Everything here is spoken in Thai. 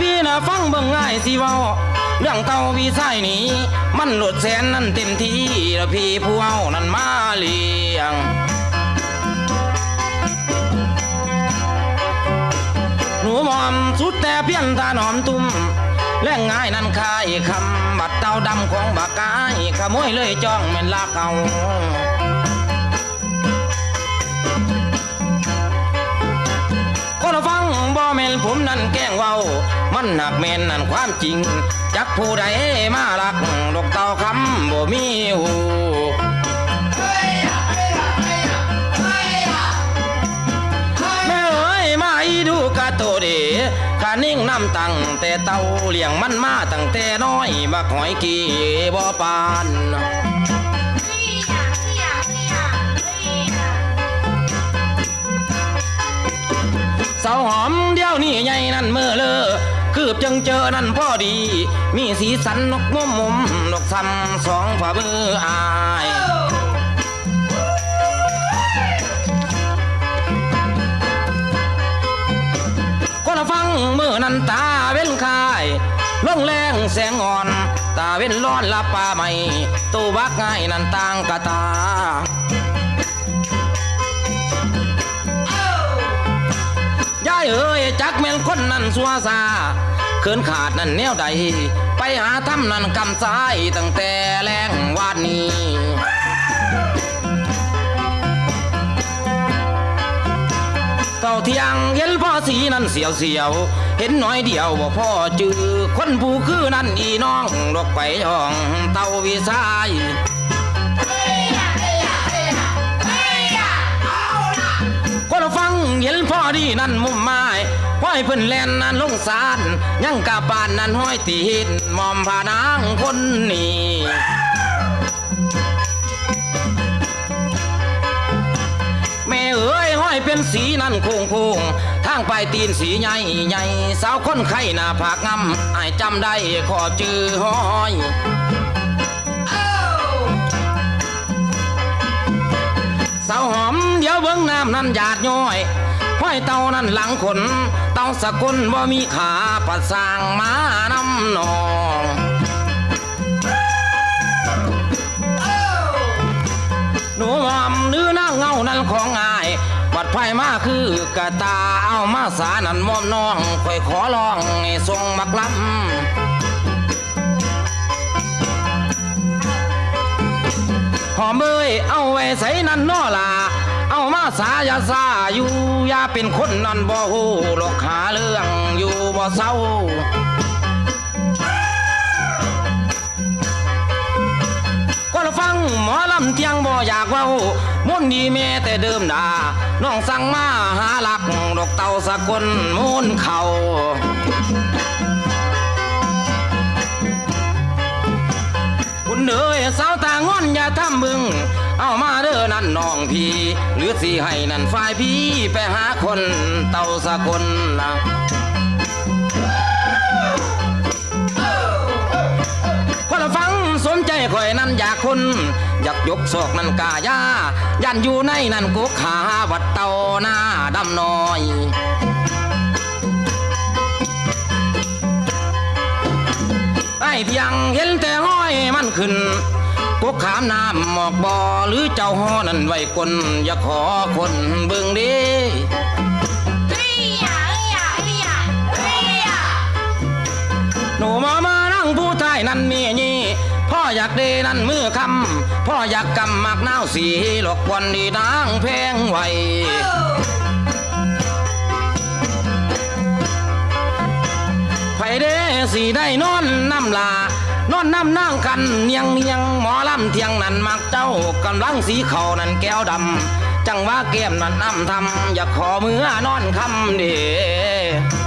พี่นะฟังเบิ่งง่ายสิเว้าเรื่องเต่าวีไส้นี้ มันหลุดแสนนั่นเต็มที่แล้วพี่ผู้เอานั่นมาเลี้ยงหนูมอมสุดแต่เพียนตาหนอมตุ้มแรงง่ายนั่นคายคำบัดเต่าดำของบากายขโมยเลยจ้องแม่นลากเอา งบ่แม่นผมนั่นแกล้งเว้า มันหนักแม่นนั่นความจริง จักผู้ใดมาลักดอกเต่าคำบ่มีหูแม่เอ้ยมาอีดูกะโตเดขานิ่งน้ำตังแต่เต่าเลี้ยงมันมาตั้งแต่น้อยบักหอยกี่บ่ปาน สาวหอมเดี๋ยวนี้ใหญ่นั่นเมื่อเลอคืบจังเจอนั่นพอดี มีสีสันนกมุมมุมนกซ้ำสองฝ่ามืออายคนฟังเมื่อนั้นตาเว้นคายลงแรงแสงอ่อน ตาเว้นร้อนละป่าไม่ตัวบักง่ายนั่นต่างกะตา จักแม่นคนนั้นสัวซาเขินขาดนั่นแนวใด ไปหาทำนั่นกำสายตั้งแต่แรงวานนี้เต่าเที่ยงเห็นพ่อสีนั่นเสียวเสียว เห็นน้อยเดียวบ่พ่อจือคนผู้คือนั่นอีน้องดอกไปห้องเต่าวิสายก็เราฟังเห็นพ่อดีนั่นมุมไม้ ห้อยเพิ่นแลนนั่นลงสารยังกาบานนั่นห้อยตีหินมอมผานางคนนี้แม่เอ้ยห้อยเป็นสีนั่นโค้งโค้งทางปลายตีนสีใหญ่ใหญ่สาวคนไข้หน้าผากงำไอายจำได้ขอจือห้อยสาวหอมเดี๋ยวเบิ้งน้ำนั่นหยาดย้อย ห้อยเต่านั่นหลังขน เต่าสกุลบ่มีขาปัดสร้างมานำนองหนูหอมหรือนั่งเงานั่นของอาย บัดไพ่มาคือกะตาเอามาสานั่นมอมน้องค่อยขอลองให้ทรงบักลำหอมเอ้ยเอาไว้ใส่นั่นนอลา เอามาสายาซาอยู่อย่าเป็นคนนั่นบ่ฮู้หรอกหาเรื่องอยู่บ่เศร้าก็ฟังหมอลำเทียงบ่อยากว้ามุ่นดีแม่แต่เดิมดาน้องสั่งมาหาหลักดอกเต่าสกุลมูนเขาคุ เอ๋ยสาวตางอนอย่าทำมึง เอามาเด้อนั่นน้องพี่ หรือสิให้นั่นฝ่ายพี่ไปหาคนเต่าสกลนะคนละฟังสมใจข่อยนั่นอยากคน อยากยกศอกนั่นกายายันอยู่ในนั่นกุกขาวัดเต่าหน้าดำน้อย เพียงเห็นแต่ห้อยมันขึ้นกกขามน้ำหมอกบ่อหรือเจ้าห้อนั่นไว้คนอย่าขอคนเบิ่งเดีหนูมามานั่งผู้ไทยนั่นมีนี่พ่ออยากเดนั่นมือคำพ่ออยากกำมากน้าวสีหลอกวันดีนางแพงไว้ เด้สีได้นอนน้ำลานอนน้ำนั่งกันเนียงเนียงหมอลำเทียงนั่นมักเจ้ากำลังสีเขานั่นแก้วดำจังว่าเกมนั่นน้ำทำอยากขอมือนอนคำเด้